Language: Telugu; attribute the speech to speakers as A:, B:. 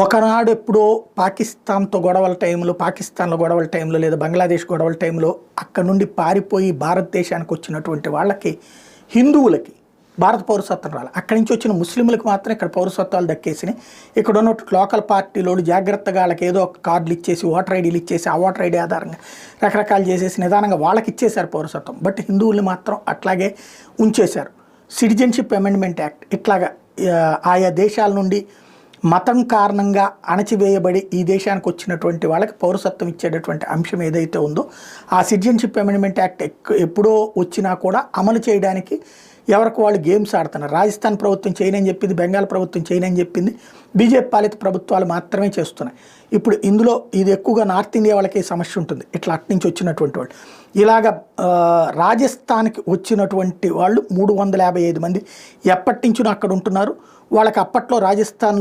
A: ఒకనాడు ఎప్పుడో పాకిస్తాన్తో గొడవల టైంలో పాకిస్తాన్లో గొడవల టైంలో లేదా బంగ్లాదేశ్ గొడవల టైంలో అక్కడ నుండి పారిపోయి భారతదేశానికి వచ్చినటువంటి వాళ్ళకి హిందువులకి భారత పౌరసత్వం రాలి. అక్కడి నుంచి వచ్చిన ముస్లింలకు మాత్రం ఇక్కడ పౌరసత్వాలు దక్కేసినాయి. ఇక్కడ ఉన్న లోకల్ పార్టీలోడు జాగ్రత్తగా వాళ్ళకి ఏదో ఒక కార్డులు ఇచ్చేసి ఓటర్ ఐడీలు ఇచ్చేసి ఆ ఓటర్ ఐడి ఆధారంగా రకరకాలు చేసేసి నిదానంగా వాళ్ళకి ఇచ్చేశారు పౌరసత్వం. బట్ హిందువుల్ని మాత్రం అట్లాగే ఉంచేశారు. సిటిజన్షిప్ అమెండ్మెంట్ యాక్ట్ ఇట్లాగా ఆయా దేశాల నుండి మతం కారణంగా అణచివేయబడి ఈ దేశానికి వచ్చినటువంటి వాళ్ళకి పౌరసత్వం ఇచ్చేటటువంటి అంశం ఏదైతే ఉందో ఆ సిటిజన్షిప్ అమెండ్మెంట్ యాక్ట్ ఎప్పుడో వచ్చినా కూడా అమలు చేయడానికి ఎవరికి వాళ్ళు గేమ్స్ ఆడుతున్నారు. రాజస్థాన్ ప్రభుత్వం చేయనని చెప్పింది బెంగాల్ ప్రభుత్వం చేయనని చెప్పింది బీజేపీ పాలిత ప్రభుత్వాలు మాత్రమే చేస్తున్నాయి. ఇప్పుడు ఇందులో ఇది ఎక్కువగా నార్త్ ఇండియా వాళ్ళకి సమస్య ఉంటుంది. ఇట్లా అటు నుంచి వచ్చినటువంటి వాళ్ళు. ఇలాగ రాజస్థాన్కి వచ్చినటువంటి వాళ్ళు మూడు వందల యాభై ఐదు మంది ఎప్పటి నుంచో అక్కడ ఉంటున్నారు. వాళ్ళకి అప్పట్లో రాజస్థాన్లో